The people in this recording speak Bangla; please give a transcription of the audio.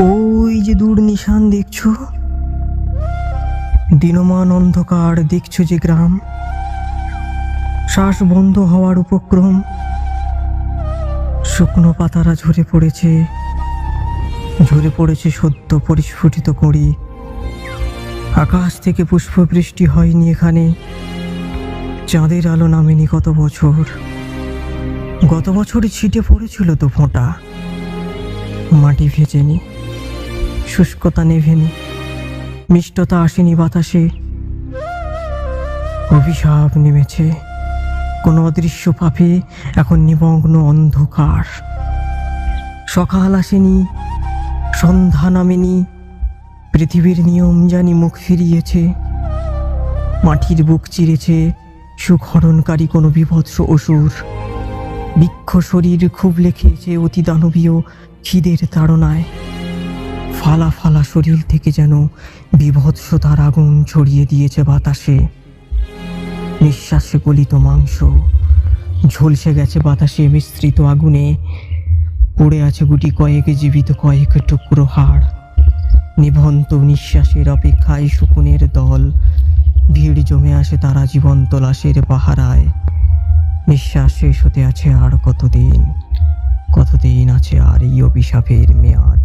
ওই যে দূর নিশান দেখছ? দিনমান অন্ধকার দেখছ যে গ্রাম? শ্বাস বন্ধ হওয়ার উপক্রম। শুকনো পাতারা ঝরে পড়েছে। ঝরে পড়েছে সদ্য পরিস্ফুটিত করি আকাশ থেকে পুষ্পবৃষ্টি হয়নি এখানে। চাঁদের আলো নামেনি কত বছর। গত বছর ছিটে পড়েছিল তো ফোঁটা। মাটি ভেজেনি। শুষ্কতা নেভেনি মিষ্টতা আসেনি বাতাসে। অভিশাপ নেমেছে। কোনো অদৃশ্য পাপে এখন নিমগ্ন অন্ধকার। সকাল আসেনি, সন্ধ্যা নামেনি। পৃথিবীর নিয়ম জানি মুখ ফিরিয়েছে। মাটির বুক চিরেছে। সুখরণকারী কোনো বিভৎস অসুর। বৃক্ষ শরীর খুব লেখেছে অতি দানবীয় খিদের তাড়নায়। ফালা ফালা শরীর থেকে যেন বিভৎসতার আগুন ছড়িয়ে দিয়েছে বাতাসে। নিঃশ্বাসে গলিত মাংস, ঝলসে গেছে বাতাসে মিশ্রিত আগুনে। পড়ে আছে গুটি কয়েক জীবিত কয়েক টুকরো হাড়। নিভন্ত নিঃশ্বাসের অপেক্ষায় শকুনের দল। ভিড় জমে আসে তারা জীবন্ত লাশের পাহারায়। নিঃশ্বাস শেষ হতে আছে আর কতদিন? কতদিন আছে আর এই অভিশাপের মেয়াদ?